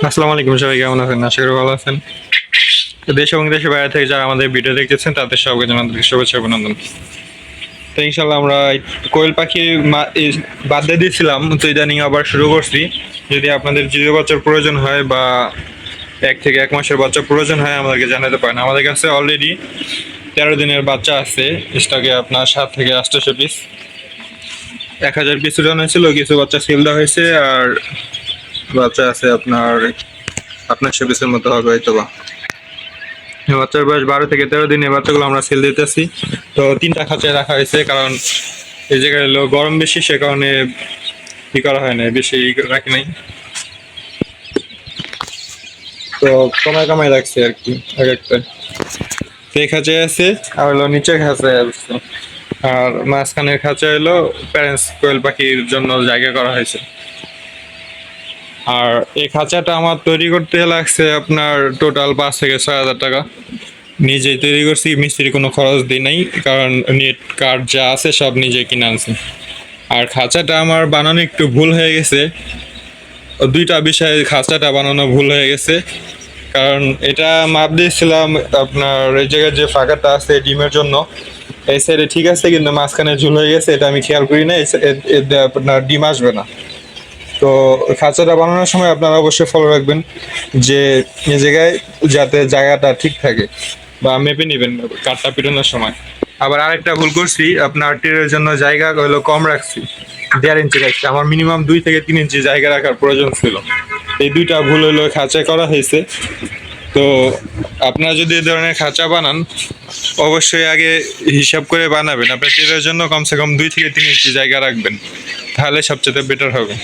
আসসালামু আলাইকুম সবাই, কেমন আছেন? আশা করি ভালো আছেন। দেশ এবং দেশের বাইরে থেকে যারা আমাদের ভিডিও দেখতেছেন, তাদের সবাইকে জানাতে শুভেচ্ছা অভিনন্দন। তো ইনশাল্লাহ আমরা কোয়েল পাখি বাদ দিয়ে দিয়েছিলাম, তো ইদানিং আবার শুরু করছি। যদি আপনাদের জিরো বাচ্চার প্রয়োজন হয় বা এক থেকে এক মাসের বাচ্চা প্রয়োজন হয়, আমাদেরকে জানাতে পারেন। আমাদের কাছে অলরেডি তেরো দিনের বাচ্চা আছে স্টকে আপনার সাত থেকে আটশোশো পিস। এক হাজার পিস ওজন ছিল কিছু বাচ্চা সেল দেওয়া হয়েছে, আর বাচ্চা আছে আপনার আপনার পিসের মতো হবে হয়তো বা এই বাচ্চার বয়স বারো থেকে তেরো দিন, এই বাচ্চাগুলো আমরা সেল দিতেছি। তো তিনটা খাঁচায় রাখা হয়েছে, কারণ এই জায়গায় হলো গরম বেশি, সে কারণে ই করা হয় না বেশি রাখি নাই। তো কমায় কমায় রাখছে আর কি, এক একটা। এই খাঁচায় আছে, আর হলো নিচের খাঁচায় আছে। আর মাঝখানের খাঁচা হলো প্যারেন্টস কোয়েল পাখির জন্য জায়গা করা হয়েছে। আর এই খাঁচাটা আমার তৈরি করতে লাগছে আপনার টোটাল পাঁচ থেকে ছয় হাজার টাকা। নিজেই তৈরি করছি, মিস্ত্রি কোনো খরচ দিই নাই, কারণ নেট কার্ড যা আছে সব নিজে কিনে আনছি। আর খাঁচাটা আমার বানানো একটু ভুল হয়ে গেছে। দুইটা বিষয়ে খাঁচাটা বানানো ভুল হয়ে গেছে। কারণ এটা মাপ দিয়েছিলাম আপনার এই জায়গায় যে ফাঁকাটা আছে ডিমের জন্য। এই সাইডে ঠিক আছে, কিন্তু মাঝখানে ঝুল হয়ে গেছে, এটা আমি খেয়াল করি না আপনার ডিম আসবে না। তো খাঁচাটা বানানোর সময় আপনারা অবশ্যই ফলো রাখবেন যে জায়গায় যাতে জায়গাটা ঠিক থাকে বা মেপে নেবেন কাঠটা পিটানোর সময়। আবার আরেকটা ভুল করছি, আপনার টেরের জন্য জায়গা হলো কম রাখছি, দেড় ইঞ্চি রাখছি। আমার মিনিমাম দুই থেকে তিন ইঞ্চি জায়গা রাখার প্রয়োজন ছিল। এই দুইটা ভুল হলো খাঁচায় করা হয়েছে। তো আপনারা যদি এই ধরনের খাঁচা বানান, অবশ্যই আগে হিসাব করে বানাবেন। আপনার টেরের জন্য কমসে কম দুই থেকে তিন ইঞ্চি জায়গা রাখবেন, তাহলে সবচেয়ে বেটার হবে।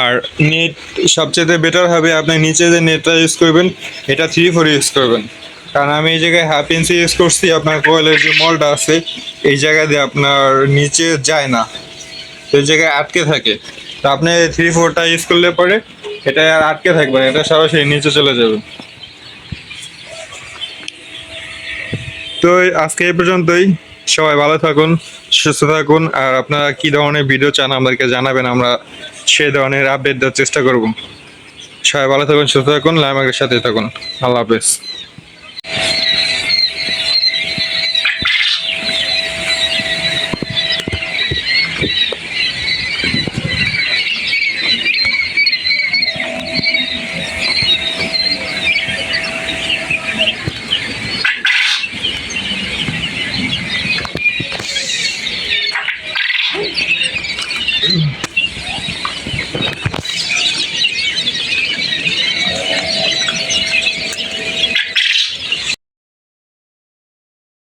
আর নেট সবচেয়ে বেটার হবে, আপনি নিচে যে নেটটা ইউজ করবেন, এটা থ্রি ফোর ইউজ করবেন। কারণ আমি এই জায়গায় হাফ ইঞ্চি ইউজ করছি, আপনার কোয়েলের যে মলটা আছে, এই জায়গা দিয়ে আপনার নিচে যায় না। এই জায়গায় আটকে থাকে। তো আপনি থ্রি ফোরটা ইউজ করলে পরে এটা আর আটকে থাকবে না, এটা সরাসরি নিচে চলে যাবে। তো আজকে এই পর্যন্তই। সবাই ভালো থাকুন, সুস্থ থাকুন, আর আপনারা কি ধরনের ভিডিও চান আমাদেরকে জানাবেন, আমরা সে ধরনের আপডেট দেওয়ার চেষ্টা করব। সবাই ভালো থাকুন, সুস্থ থাকুন, লাইমাকের সাথে থাকুন। আল্লাহ হাফেজ।